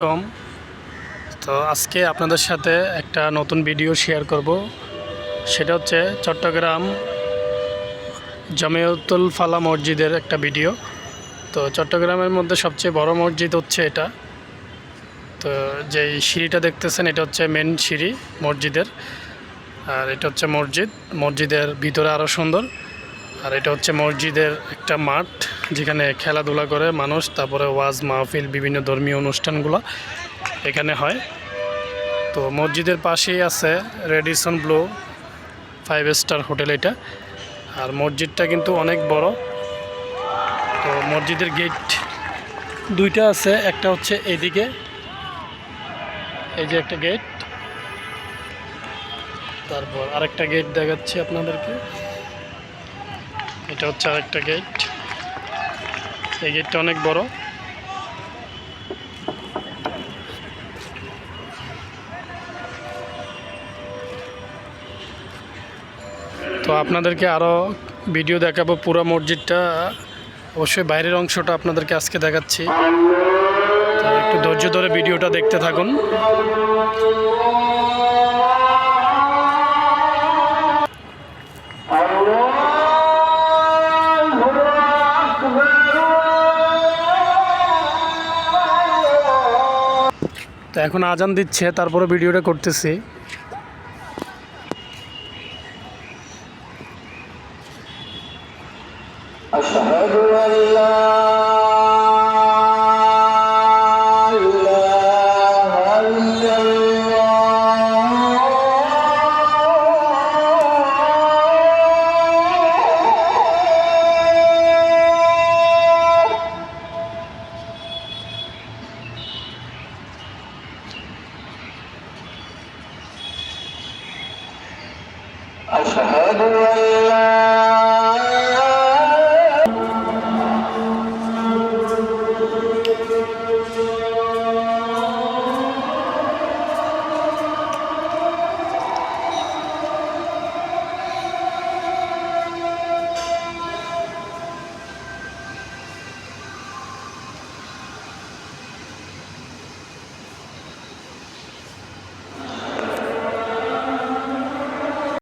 কম তো আজকে আপনাদের সাথে একটা নতুন ভিডিও শেয়ার করব। সেটা হচ্ছে চট্টগ্রাম জামিয়াতুল ফালা মসজিদের একটা ভিডিও। তো চট্টগ্রামের মধ্যে সবচেয়ে বড় মসজিদ হচ্ছে এটা। তো যেই সিঁড়িটা দেখতেছেন, এটা হচ্ছে মেন সিঁড়ি মসজিদের। আর এটা হচ্ছে মসজিদ। মসজিদের ভিতরে আরও সুন্দর। আর এটা হচ্ছে মসজিদের একটা মাঠ। যেখানে খেলাধুলা করে মানুষ, তারপরে ওয়াজ মাহফিল, বিভিন্ন ধর্মীয় অনুষ্ঠানগুলো এখানে হয়। তো মসজিদের পাশেই আছে Radisson Blu five star hotel এটা। আর মসজিদটা কিন্তু অনেক বড়। তো মসজিদের গেট দুইটা আছে, একটা হচ্ছে এইদিকে এই যে একটা গেট তারপর আরেকটা গেট দেখাচ্ছি আপনাদেরকে। এটা হচ্ছে আরেকটা গেট এই গেটটা অনেক বড়। তো আপনাদেরকে আরও ভিডিও দেখাবো পুরো মসজিদটা। অবশ্যই বাইরের অংশটা আপনাদেরকে আজকে দেখাচ্ছি। একটু ধৈর্য ধরে ভিডিওটা দেখতে থাকুন। এখন আজান দিচ্ছে তারপরে ভিডিওটা করতেছি أشهد أن لا أشهد أن